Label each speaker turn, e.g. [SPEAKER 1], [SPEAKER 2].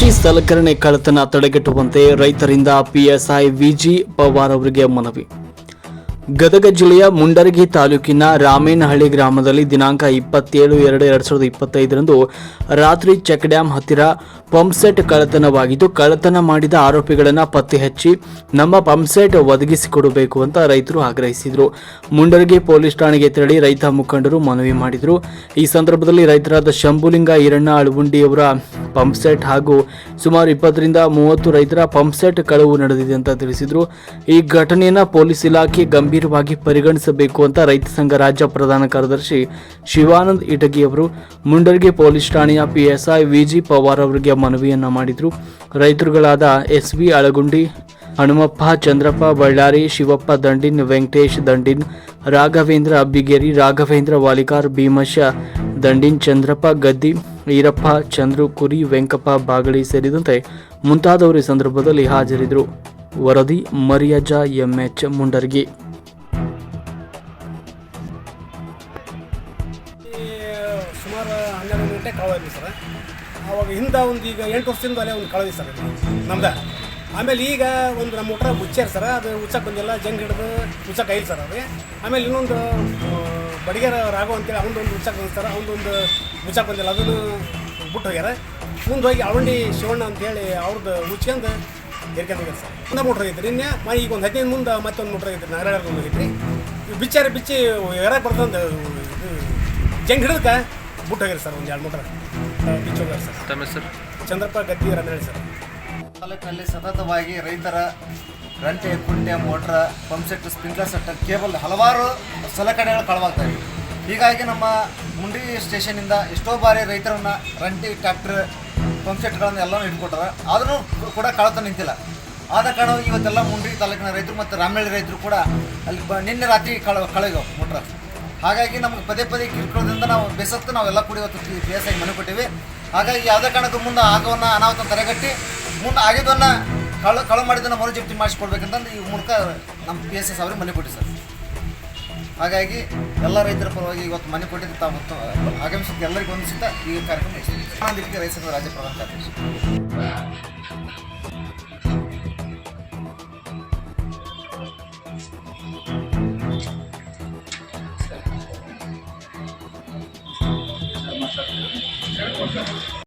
[SPEAKER 1] ಕೃಷಿ ಸಲಕರಣೆ ಕಳ್ಳತನ ತಡೆಗಟ್ಟುವಂತೆ ರೈತರಿಂದ ಪಿಎಸ್ಐ ವಿಜಿ ಪವಾರ್ ಅವರಿಗೆ ಮನವಿ ಗದಗ ಜಿಲ್ಲೆಯ ಮುಂಡರಗಿ ತಾಲೂಕಿನ ರಾಮೇನಹಳ್ಳಿ ಗ್ರಾಮದಲ್ಲಿ ದಿನಾಂಕ ಇಪ್ಪತ್ತೇಳು ಎರಡು ಎರಡು ಸಾವಿರದ ಇಪ್ಪತ್ತೈದರಂದು ರಾತ್ರಿ ಚೆಕ್ ಡ್ಯಾಮ್ ಹತ್ತಿರ ಪಂಪ್ಸೆಟ್ ಕಳ್ಳತನವಾಗಿದ್ದು, ಕಳ್ಳತನ ಮಾಡಿದ ಆರೋಪಿಗಳನ್ನು ಪತ್ತೆ ಹಚ್ಚಿ, ನಮ್ಮ ಪಂಪ್ಸೆಟ್ ಒದಗಿಸಿಕೊಡಬೇಕು ಅಂತ ರೈತರು ಆಗ್ರಹಿಸಿದರು. ಮುಂಡರಗಿ ಪೊಲೀಸ್ ಠಾಣೆಗೆ ತೆರಳಿ ರೈತ ಮುಖಂಡರು ಮನವಿ ಮಾಡಿದರು. ಈ ಸಂದರ್ಭದಲ್ಲಿ ರೈತರಾದ ಶಂಭುಲಿಂಗ ಈರಣ್ಣ ಅಳಗುಂಡಿಯವರ ಪಂಪ್ಸೆಟ್ ಹಾಗೂ ಸುಮಾರು ಇಪ್ಪತ್ತರಿಂದ ಮೂವತ್ತು ರೈತರ ಪಂಪ್ಸೆಟ್ ಕಳವು ನಡೆದಿದೆ ಅಂತ ತಿಳಿಸಿದರು. ಈ ಘಟನೆಯನ್ನು ಪೊಲೀಸ್ ಇಲಾಖೆ ಗಂಭೀರವಾಗಿ ಪರಿಗಣಿಸಬೇಕು ಅಂತ ರೈತ ಸಂಘ ರಾಜ್ಯ ಪ್ರಧಾನ ಕಾರ್ಯದರ್ಶಿ ಶಿವಾನಂದ್ ಇಟಗಿ ಅವರು ಮುಂಡರ್ಗಿ ಪೊಲೀಸ್ ಠಾಣೆಯ ಪಿಎಸ್ಐ ವಿಜಿ ಪವಾರ್ ಅವರಿಗೆ ಮನವಿಯನ್ನು ಮಾಡಿದರು. ರೈತರುಗಳಾದ ಎಸ್ ವಿ ಅಳಗುಂಡಿ, ಹನುಮಪ್ಪ, ಚಂದ್ರಪ್ಪ, ಬಳ್ಳಾರಿ, ಶಿವಪ್ಪ ದಂಡಿನ್, ವೆಂಕಟೇಶ್ ದಂಡಿನ್, ರಾಘವೇಂದ್ರ ಅಬ್ಬಿಗೇರಿ ರಾಘವೇಂದ್ರ ವಾಲಿಕಾರ್, ಭೀಮಶ ದಂಡಿನ್, ಚಂದ್ರಪ್ಪ ಗದ್ದಿ, ಈರಪ್ಪ, ಚಂದ್ರು ಕುರಿ, ವೆಂಕಪ್ಪ ಬಾಗಳಿ ಸೇರಿದಂತೆ ಮುಂತಾದವರು ಸಂದರ್ಭದಲ್ಲಿ ಹಾಜರಿದ್ದರು. ವರದಿ ಮರಿಯಜ, ಎಂಎಚ್, ಮುಂಡರ್ಗಿ.
[SPEAKER 2] ಸುಮಾರು ಹನ್ನೆರಡು ಗಂಟೆ ಕಳೆದಿದ್ವಿ ಸರ್. ಅವಾಗ ಹಿಂದೆ ಒಂದು ಈಗ ಎಂಟು ವರ್ಷದಿಂದ ಅಲ್ಲೇ ಒಂದು ಕಳೆದಿ ಸರ್ ನಮ್ದ. ಆಮೇಲೆ ಈಗ ಒಂದು ನಮ್ಮ ಊಟ ಹುಚ್ಚಾರ ಸರ್, ಅದು ಹುಚ್ಚಕ್ಕೆ ಬಂದಿಲ್ಲ, ಜಂಗ್ ಹಿಡಿದು ಹುಚ್ಚಕ್ಕೆ ಐದು ಸರ್ ಅದು ಆಮೇಲೆ ಇನ್ನೊಂದು ಬಡಿಗೆರ ರಾಘವ ಅಂತೇಳಿ ಅವನೊಂದು ಹುಚ್ಚಕ್ಕೆ ಬಂದ ಸರ್, ಅವನೊಂದು ಹುಚ್ಚಕ್ಕೆ ಬಂದಿಲ್ಲ, ಅದನ್ನು ಬಿಟ್ಟು ಹೋಗ್ಯಾರ. ಮುಂದೆ ಹೋಗಿ ಅವಂಡಿ ಶಿವಣ್ಣ ಅಂತೇಳಿ ಅವ್ರದ್ದು ಹುಚ್ಕೊಂಡು ಹೋಗ್ಯಾರ ಸರ್. ಒಂದು ಮೋಟ್ರ್ ಆಗೈತೆ ನಿನ್ನೆ ಮಾ, ಈಗ ಒಂದು ಹದಿನೈದು ಮುಂದೆ ಮತ್ತೊಂದು ಮೋಟ್ರ್ ಆಗೈತೆ ನಾರಾಯಣ ಹೋಗಿದ್ರಿ ಬಿಚ್ಚಾರ ಬಿಚ್ಚಿ ಎರಕ್ಕೆ ಬರ್ತಂದು ಜಂಗ್ ಹಿಡಿದಕ್ಕೆ ಬಿಟ್ಟು ಹೋಗ್ಯಾರ ಸರ್ ಒಂದು ಎರಡು ಮೂರು ಬಿಚ್ಚಿ ಹೋಗ್ಯಾರ ಸರ್.
[SPEAKER 3] ತಮ್ಮ ಹೆಸರು?
[SPEAKER 2] ಚಂದ್ರಪ್ಪ ಗದ್ದಿ ಹೇಳಿ ಸರ್.
[SPEAKER 4] ತಾಲೂಕಿನಲ್ಲಿ ಸತತವಾಗಿ ರೈತರ ರಂಟೆ ಕುಂಟೆ ಮೋಟ್ರ ಪಂಪ್ಸೆಟ್ ಸ್ಪ್ರಿಂಕ್ಲರ್ ಸೆಟ್ ಕೇಬಲ್ ಹಲವಾರು ಸಲಕರಣೆಗಳು ಕಳವಾಗ್ತಾ ಇವೆ ಹೀಗಾಗಿ ನಮ್ಮ ಮುಂಡಿ ಸ್ಟೇಷನಿಂದ ಎಷ್ಟೋ ಬಾರಿ ರೈತರನ್ನ ರಂಟಿ ಟ್ರ್ಯಾಕ್ಟರ್ ಪಂಪ್ಸೆಟ್ಗಳನ್ನು ಎಲ್ಲನೂ ಹಿಡ್ಕೊಟ್ಟಾರ ಆದರೂ ಕೂಡ ಕಳತ ನಿಂತಿಲ್ಲ. ಆದ ಕಾರಣ ಇವತ್ತೆಲ್ಲ ಮುಂಡಿ ತಾಲೂಕಿನ ರೈತರು ಮತ್ತು ರಾಮಳ್ಳಿ ರೈತರು ಕೂಡ ಅಲ್ಲಿ ಬ ನಿನ್ನೆ ರಾತ್ರಿ ಕಳ ಕಳೆಯೋ ಮೋಟ್ರ. ಹಾಗಾಗಿ ನಮ್ಗೆ ಪದೇ ಪದೇ ಕಿರ್ಕೊಳ್ಳೋದ್ರಿಂದ ನಾವು ಬೆಸತ್ತು ನಾವೆಲ್ಲ ಕೂಡ ಇವತ್ತು ಪಿ ಎಸ್ ಮನೆ ಕೊಟ್ಟಿವಿ. ಹಾಗಾಗಿ ಯಾವುದೇ ಕಾರಣಕ್ಕೂ ಮುಂದೆ ಆಗವನ್ನ ಅನಾಹುತ ತಡೆಗಟ್ಟಿ, ಮುಂದೆ ಆಗಿದ್ದನ್ನು ಕಳು ಕಳು ಮಾಡಿದ್ದನ್ನು ಮರುಜಪ್ತಿ ಮಾಡಿಸ್ಕೊಡ್ಬೇಕಂತಂದು ಈ ಮೂಲಕ ನಮ್ಮ ಪಿ ಎಸ್ ಎಸ್ ಅವ್ರಿಗೆ ಮನೆ ಕೊಟ್ಟಿ ಸರ್. ಹಾಗಾಗಿ ಎಲ್ಲ ರೈತರ ಪರವಾಗಿ ಇವತ್ತು ಮನೆ ಕೊಟ್ಟಿದ್ದು ತಾವು ಆಗಮಿಸುತ್ತೆ ಎಲ್ಲರಿಗೂ ಸುತ್ತ ಈ ಕಾರ್ಯಕ್ರಮ ಆನಂದಿಕ್ಕೆ ರೈತ ರಾಜ್ಯ ಪ್ರಧಾನ ಕಾರ್ಯದರ್ಶಿ. なるほど。